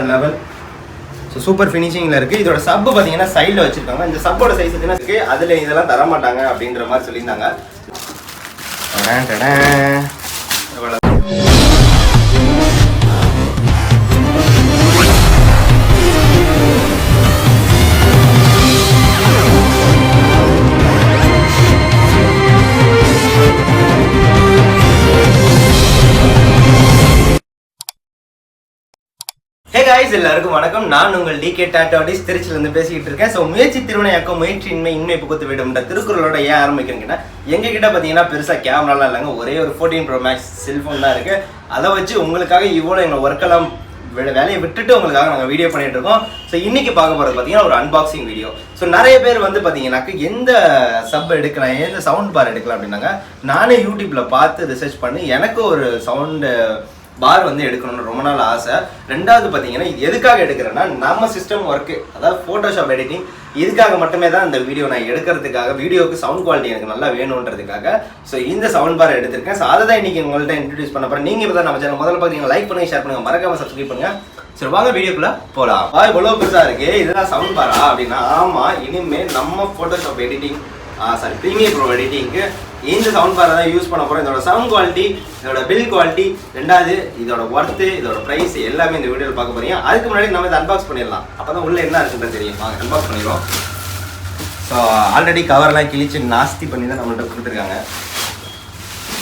வேறு level so super ஃபினிஷிங்கில் இருக்குது இதோட சப்பு பார்த்தீங்கன்னா சைடில் வச்சுருக்காங்க. இந்த சப்போட சைஸ் என்ன இருக்குது அதில் இதெல்லாம் தர மாட்டாங்க அப்படின்ற மாதிரி சொல்லியிருந்தாங்க. ஹே காய்ஸ் எல்லாருக்கும் வணக்கம். நான் உங்கள் டி கே டாட்டாடிஸ் திருச்சியிலேருந்து பேசிக்கிட்டு இருக்கேன். ஸோ முயற்சி திருவினையாக்கம் முயற்சியின்மை இன்மை புகுத்து விடும்ன்ற திருக்குறளோட ஏன் ஆரம்பிக்கிறீங்கன்னா எங்ககிட்ட பார்த்தீங்கன்னா பெருசாக கேமராலாம் இல்லைங்க. ஒரே ஒரு ஃபோர்டீன் ப்ரோ மேக்ஸ் செல்ஃபோன் தான் இருக்குது அதை வச்சு உங்களுக்காக இவ்வளோ எங்கள் ஒர்க்கெல்லாம் வே- வேலையை விட்டுட்டு உங்களுக்காக நாங்கள் வீடியோ பண்ணிட்டு இருக்கோம். ஸோ இன்னைக்கு பார்க்க போகிறது பார்த்தீங்கன்னா ஒரு அன்பாக்சிங் வீடியோ ஸோ நிறைய பேர் வந்து பார்த்தீங்கன்னாக்க எந்த சப் எடுக்கலாம் எந்த சவுண்ட் பார் எடுக்கலாம் அப்படின்னாங்க நானே யூடியூப்பில் பார்த்து ரிசர்ச் பண்ணி எனக்கு ஒரு சவுண்டு பார் வந்து எடுக்கணும்னு ரொம்ப நாள் ஆசை. ரெண்டாவது பார்த்தீங்கன்னா இது எதுக்காக எடுக்கிறேன்னா நம்ம சிஸ்டம் ஒர்க்கு அதாவது ஃபோட்டோஷாப் எடிட்டிங் இதுக்காக மட்டுமே தான் இந்த வீடியோ நான் எடுக்கிறதுக்காக வீடியோக்கு சவுண்ட் குவாலிட்டி எனக்கு நல்லா வேணுன்றதுக்காக. ஸோ இந்த சவுண்ட் பார் எடுத்திருக்கேன். ஸோ அதை தான் இன்றைக்கி உங்கள்கிட்ட இன்ட்ரடியூஸ் பண்ண போகிறேன் நீங்கள் இப்போ நம்ம சேனல் முதல்ல பார்த்தீங்கன்னா லைக் பண்ணி ஷேர் பண்ணுங்கள் மறக்காம சப்ஸ்கிரைப் பண்ணுங்கள் சரி வாங்க வீடியோக்குள்ள போகலாம் வா இவ்வளோ பெருசாக இருக்குது இதெல்லாம் சவுண்ட் பாரா அப்படின்னா ஆமாம் இனிமேல் நம்ம Photoshop editing sorry Premiere Pro எடிட்டிங்க்கு இந்த சவுண்ட் பாரை தான் யூஸ் பண்ண போகிறோம் இதோட சவுண்ட் குவாலிட்டி இதோட பில் குவாலிட்டி ரெண்டாவது இதோட ஒர்த்து இதோட ப்ரைஸ் எல்லாமே இந்த வீடியோவில் பார்க்க போறீங்க. அதுக்கு முன்னாடி நம்ம இதை அன்பாக்ஸ் பண்ணிடலாம். அப்போ தான் உள்ளே என்ன இருக்குன்றது தெரியும். வாங்க அன்பாக்ஸ் பண்ணிடுவோம். ஸோ ஆல்ரெடி கவர்லாம் கிழிச்சு நாஸ்தி பண்ணி தான் நம்மள்ட்ட கொடுத்துருக்காங்க.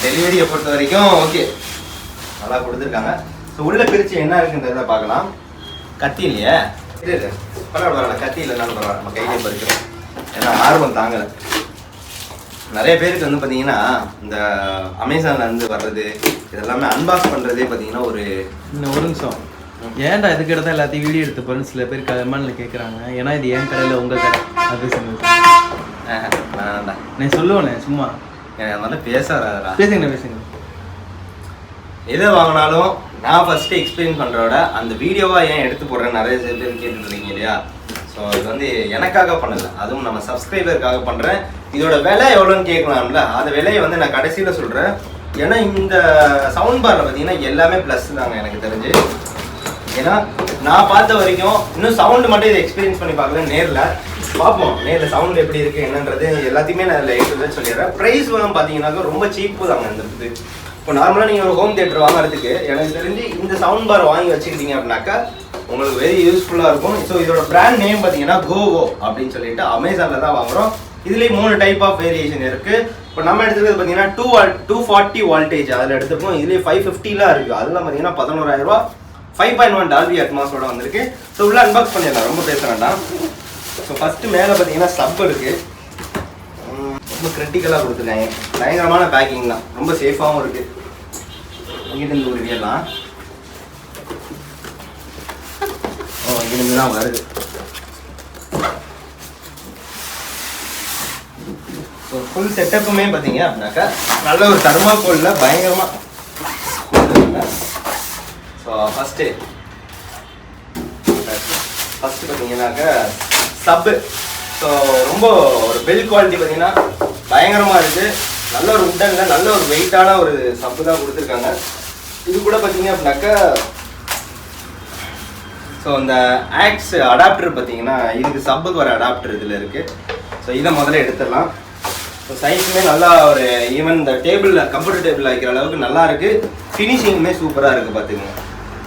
டெலிவரியை பொறுத்த வரைக்கும் ஓகே நல்லா கொடுத்துருக்காங்க. ஸோ உள்ள பிரிச்சு என்ன இருக்குன்றத பார்க்கலாம். கத்தி இல்லையே? இது பரவாயில்ல பரவாயில்ல. கத்தி இல்லைனாலும் பரவாயில்ல. நம்ம கையிலே பறிக்கிறோம். ஏன்னா ஆர்வம் தாங்கலை. நிறைய பேருக்கு வந்து பார்த்தீங்கன்னா இந்த அமேசான்ல இருந்து வர்றது இதெல்லாமே அன்பாக்ஸ் பண்ணுறதே பார்த்தீங்கன்னா ஒரு இன்னும் ஒரு நிமிஷம். ஏன்டா இதுக்கு எடுத்தா எல்லாத்தையும் வீடியோ எடுத்து போறேன்னு சில பேர் கமெண்ட்ல கேக்குறாங்க. ஏன்னா இது என் கடையில உங்க கடை. அது சொல்லுங்க நான் சொல்லுவேனே சும்மா. எனக்கு வந்து பேச வராதுடா பேசுங்க பேசுங்க. எதை வாங்கினாலும் நான் ஃபர்ஸ்ட் எக்ஸ்பிளைன் பண்றதோட அந்த வீடியோவா ஏன் எடுத்து போடுறேன் நிறைய பேர் கேட்டுட்டு இருக்கீங்க இல்லையா? ஸோ இது வந்து எனக்காக பண்ணல. அதுவும் நம்ம சப்ஸ்கிரைபருக்காக பண்ணுறேன் இதோட விலை எவ்வளோன்னு கேட்கலாம்ல? அந்த விலையை வந்து நான் கடைசியில் சொல்கிறேன் ஏன்னா இந்த சவுண்ட் பார்ல பார்த்தீங்கன்னா எல்லாமே ப்ளஸ் தாங்க எனக்கு தெரிஞ்சு. ஏன்னா நான் பார்த்த வரைக்கும் இன்னும் சவுண்டு மட்டும் இதை எக்ஸ்பீரியன்ஸ் பண்ணி பார்க்கல நேரில். பார்ப்போம். நேரில் சவுண்ட் எப்படி இருக்குது என்னன்றது எல்லாத்தையுமே நான் இதில் எடுத்து சொல்லிடுறேன். ப்ரைஸ் வந்து பார்த்தீங்கன்னாக்கா ரொம்ப சீப்பு தாங்க இந்த இது. இப்போ நார்மலாக நீங்கள் ஒரு ஹோம் தியேட்டர் வாங்குறதுக்கு எனக்கு தெரிஞ்சு இந்த சவுண்ட் பார் வாங்கி வச்சுக்கிட்டீங்க அப்படின்னாக்கா உங்களுக்கு வெரி யூஸ்ஃபுல்லாக இருக்கும். ஸோ இதோட பிராண்ட் நேம் பார்த்தீங்கன்னா கோவோ அப்படின்னு சொல்லிட்டு அமேசானில் தான் வாங்குறோம். இதுலேயும் மூணு டைப் ஆஃப் வேரியேஷன் இருக்குது இப்போ நம்ம எடுத்துக்கிறது பார்த்தீங்கன்னா டூ டூ ஃபார்ட்டி வால்டேஜ் அதில் எடுத்துருக்கோம். இதுலேயே ஃபைவ் ஃபிஃப்டிலாம் இருக்குது அதெல்லாம் பார்த்தீங்கன்னா பதினோராயிரம் ரூபா. ஃபைவ் பாயிண்ட் ஒன் டால்பி அட்மாஸோட வந்திருக்கு. ஸோ உள்ள அன்பாக்ஸ் பண்ணிடலாம். ரொம்ப பேச வேண்டாம். ஸோ ஃபஸ்ட்டு மேலே பார்த்தீங்கன்னா சப் இருக்குது ரொம்ப கிரிட்டிக்கலாக கொடுத்துருக்காங்க. பயங்கரமான பேக்கிங் தான். ரொம்ப சேஃபாகவும் இருக்குது இங்கிருந்து ஒரு வியலாம் அங்கிருந்து தான் வருது. ஸோ ஃபுல் செட்டப்புமே பார்த்தீங்க அப்படின்னாக்கா நல்ல ஒரு தர்மாக்கோலில் பயங்கரமாக ஸோ ஃபஸ்ட்டு ஃபஸ்ட்டு பார்த்தீங்கன்னாக்கா சப்பு ஸோ ரொம்ப ஒரு பெல் குவாலிட்டி பார்த்தீங்கன்னா பயங்கரமாக இருக்குது நல்ல ஒரு உட்டனில் நல்ல ஒரு வெயிட்டான ஒரு சப்பு தான் கொடுத்துருக்காங்க. இது கூட பார்த்தீங்க அப்படின்னாக்கா ஸோ அந்த ஆக்ஸ் அடாப்டர் பார்த்தீங்கன்னா இதுக்கு சப்புக்கு வர அடாப்டர் இதில் இருக்குது ஸோ இதை முதல்ல எடுத்துடலாம். ஸோ சைஸுமே நல்லா ஒரு ஈவன் இந்த டேபிளில் கம்ப்யூட்டர் டேபிளில் வைக்கிற அளவுக்கு நல்லா இருக்குது ஃபினிஷிங்குமே சூப்பராக இருக்குது பார்த்துக்கோங்க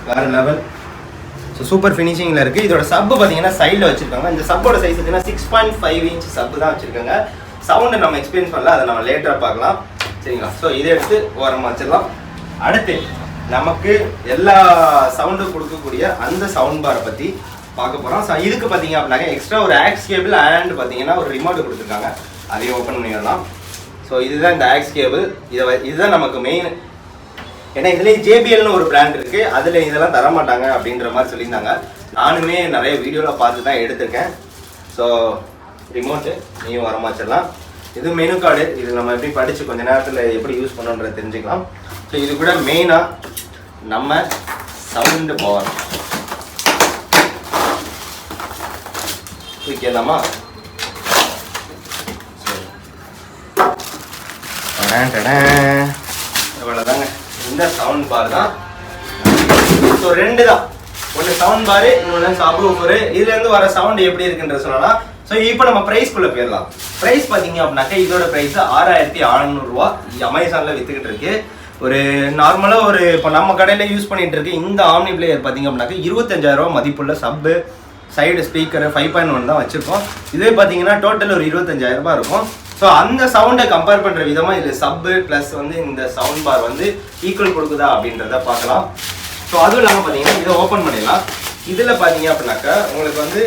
வேறு லெவல் ஸோ சூப்பர் ஃபினிஷிங்கில் இருக்குது இதோட சப்பு பார்த்தீங்கன்னா சைடில் வச்சுருக்காங்க. இந்த சப்போட சைஸ் பார்த்தீங்கன்னா six point five inch sub தான் வச்சுருக்காங்க. சவுண்டை நம்ம எக்ஸ்பீரியன்ஸ் பண்ணல அதை நம்ம லேட்டராக பார்க்கலாம். சரிங்களா? ஸோ இதை எடுத்து ஓரமாக வச்சிடலாம். அடுத்து நமக்கு எல்லா சவுண்டும் கொடுக்கக்கூடிய அந்த சவுண்ட் பாரை பற்றி பார்க்க போகிறோம் ஸோ இதுக்கு பார்த்தீங்க அப்படின்னாக்க எக்ஸ்ட்ரா ஒரு ஆக்ஸ் கேபிள் அண்ட் பார்த்தீங்கன்னா ஒரு ரிமோட் கொடுத்துருக்காங்க. அதையும் ஓப்பன் பண்ணிடலாம். ஸோ இதுதான் இந்த ஆக்ஸ் கேபிள் இதை வ- இதுதான் நமக்கு மெயின் ஏன்னா இதுலேயும் ஜேபிஎல்னு ஒரு பிராண்ட் இருக்குது அதில் இதெல்லாம் தர மாட்டாங்க அப்படின்ற மாதிரி சொல்லியிருந்தாங்க. நானுமே நிறைய வீடியோவில் பார்த்து தான் எடுத்திருக்கேன். ஸோ ரிமோட்டு நீயும் வரமாச்சிடலாம் இது மெனு கார்டு இது நம்ம எப்படி படித்து கொஞ்ச நேரத்தில் எப்படி யூஸ் பண்ணணுன்றத தெரிஞ்சுக்கலாம். ஸோ இது கூட மெயினாக நம்ம சவுண்டு பவர் டடன். இவ்வளவுதாங்க இந்த சவுண்ட் பார் தான் ஸோ ரெண்டு தான். ஒன்று சவுண்ட் பாரு இன்னொன்று சப் ஊஃபரு இதுல இருந்து வர சவுண்ட் எப்படி இருக்குன்றது சொல்லலாம் ஸோ இப்போ நம்ம ப்ரைஸ்க்குள்ள போயிடலாம். ப்ரைஸ் பார்த்தீங்க அப்படின்னாக்கா இதோட ப்ரைஸ் ஆறாயிரத்தி அறநூறுவா அமேசானில் வித்துக்கிட்டு இருக்கு. ஒரு நார்மலாக ஒரு இப்போ நம்ம கடையில் யூஸ் பண்ணிட்டு இருக்கு இந்த ஆம்னி பிளேயர் பார்த்தீங்க அப்படின்னாக்க இருபத்தஞ்சாயிரம் ரூபா மதிப்புள்ள sub side speaker five point one தான் வச்சுருக்கோம். இதே பார்த்தீங்கன்னா டோட்டல் ஒரு இருபத்தஞ்சாயிரரூபா ரூபாய் இருக்கும். ஸோ அந்த சவுண்டை கம்பேர் பண்ணுற விதமாக இது சப்பு ப்ளஸ் வந்து இந்த சவுண்ட் பார் வந்து ஈக்குவல் கொடுக்குதா அப்படின்றத பார்க்கலாம். ஸோ அதுவும் இல்லாமல் பார்த்தீங்கன்னா இதை ஓப்பன் பண்ணிடலாம். இதில் பார்த்தீங்க அப்படின்னாக்கா உங்களுக்கு வந்து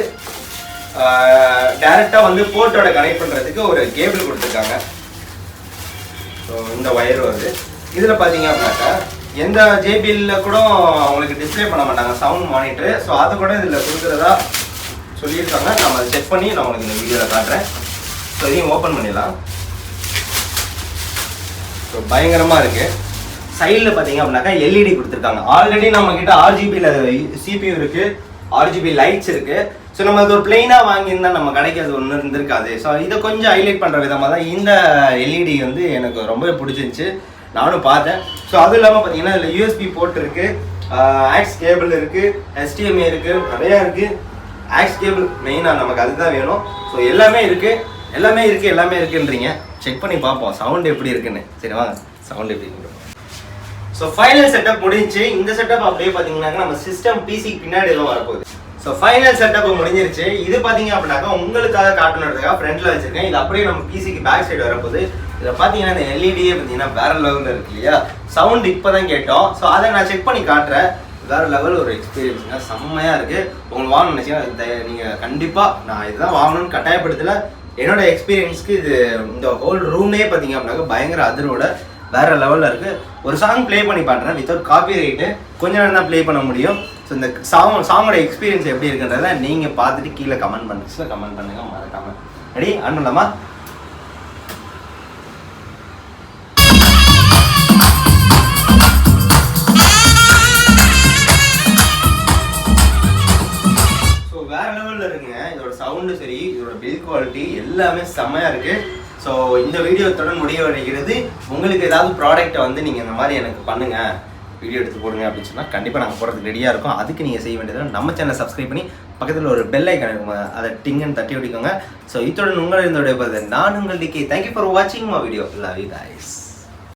டேரெக்டாக வந்து போர்ட்டோட கனெக்ட் பண்ணுறதுக்கு ஒரு கேபிள் கொடுத்துருக்காங்க. ஸோ இந்த ஒயர் வருது. இதில் பார்த்தீங்க அப்படின்னாக்கா எந்த ஜேபிஎல்ல கூட அவங்களுக்கு டிஸ்ப்ளே பண்ண மாட்டாங்க. சவுண்ட் மானிட்டரு ஸோ அதை கூட இதில் கொடுக்குறதா சொல்லியிருக்காங்க. நம்ம அதை செக் பண்ணி நான் உங்களுக்கு இந்த வீடியோவில் காட்டுறேன். ஸோ இதையும் ஓப்பன் பண்ணிடலாம். ஸோ பயங்கரமாக இருக்குது சைடில் பார்த்தீங்க அப்படின்னாக்கா எல்இடி கொடுத்துருக்காங்க. ஆல்ரெடி நம்மக்கிட்ட ஆர்ஜிபியில் சிபியூ இருக்குது ஆர்ஜிபி லைட்ஸ் இருக்குது ஸோ நம்ம அது ஒரு பிளெயினாக வாங்கியிருந்தா நம்ம கடைக்கு அது ஒன்று இருந்திருக்காது. ஸோ இதை கொஞ்சம் ஹைலைட் பண்ணுற விதமாக தான் இந்த எல்இடி வந்து எனக்கு ரொம்ப பிடிச்சிருந்துச்சி. நானும் பார்த்தேன். ஸோ அதுவும் இல்லாமல் பார்த்தீங்கன்னா இதில் யூஎஸ்பி போர்ட் இருக்குது ஆக்ஸ் கேபிள் இருக்குது எஸ்டிஎம்ஏ இருக்குது நிறையா இருக்குது ஆக்ஸ் கேபிள் மெயினாக நமக்கு அதுதான் வேணும். ஸோ எல்லாமே இருக்குது எல்லாமே இருக்குது எல்லாமே இருக்குன்றீங்க. செக் பண்ணி பார்ப்போம். சவுண்ட் எப்படி இருக்குன்னு. சரி வாங்க. சவுண்ட் எப்படி இருக்கு ஸோ ஃபைனல் செட்டப் முடிஞ்சுச்சு இந்த செட்டப் அப்படியே பார்த்தீங்கன்னாக்கா நம்ம சிஸ்டம் பிசி பின்னாடி எல்லாம் வரப்போகுது. ஸோ ஃபைனல் செட்டப் முடிஞ்சிருச்சு. இது பார்த்தீங்க அப்படின்னாக்கா உங்களுக்காக காட்டணுன்றதுக்காக ஃப்ரெண்டில் வச்சிருக்கேன். இது அப்படியே நம்ம பிசிக்கு பேக் சைடு வரப்போகுது. இதில் பார்த்தீங்கன்னா இந்த எல்இடியே பார்த்தீங்கன்னா வேற லெவலில் இருக்கு இல்லையா? சவுண்ட் இப்போ தான் கேட்டோம். ஸோ அதை நான் செக் பண்ணி காட்டுறேன். வேற லெவல் ஒரு எக்ஸ்பீரியன்ஸுங்க செம்மையாக இருக்குது உங்களுக்கு வாங்கணும்னு நினச்சிங்கன்னா நீங்கள் கண்டிப்பாக நான் இதுதான் வாங்கணும்னு கட்டாயப்படுத்தல. என்னோட எக்ஸ்பீரியன்ஸ்க்கு இது இந்த ஹோல் ரூமே பார்த்தீங்க அப்படின்னாக்க பயங்கர அதிரோட வேற லெவலில் இருக்கு. ஒரு சாங் ப்ளே பண்ணி பண்ணுறேன் வித்தவுட் காப்பி ரைட்டு கொஞ்ச நேரம் தான் ப்ளே பண்ண முடியும். ஸோ இந்த சாங் சாங்கோட எக்ஸ்பீரியன்ஸ் எப்படி இருக்குன்றத நீங்கள் பார்த்துட்டு கீழே கமெண்ட் பண்ணுங்க கமெண்ட் பண்ணுங்க. மறக்காமல் ரெடி ஆன் குவாலிட்டி எல்லாமே செம்மையாக இருக்குது ஸோ இந்த வீடியோ முடிய வருகிறது உங்களுக்கு ஏதாவது ப்ராடக்ட்டை வந்து நீங்கள் இந்த மாதிரி எனக்கு பண்ணுங்கள் வீடியோ எடுத்து போடுங்க அப்படின்னு சொன்னால் கண்டிப்பாக நாங்கள் போகிறதுக்கு ரெடியாக இருக்கோம். அதுக்கு நீங்கள் செய்ய வேண்டியது நம்ம சேனலை சப்ஸ்கிரைப் பண்ணி பக்கத்தில் ஒரு பெல் ஐக்கன் இருக்கும் அதை டிங்கன்னு தட்டி விட்டுக்கோங்க ஸோ இத்துடன் உங்களை இருந்தோடைய நான் உங்கள் டிக்கே தேங்க்யூ ஃபார் வாட்சிங் மா வீடியோ லவ் யூ guys.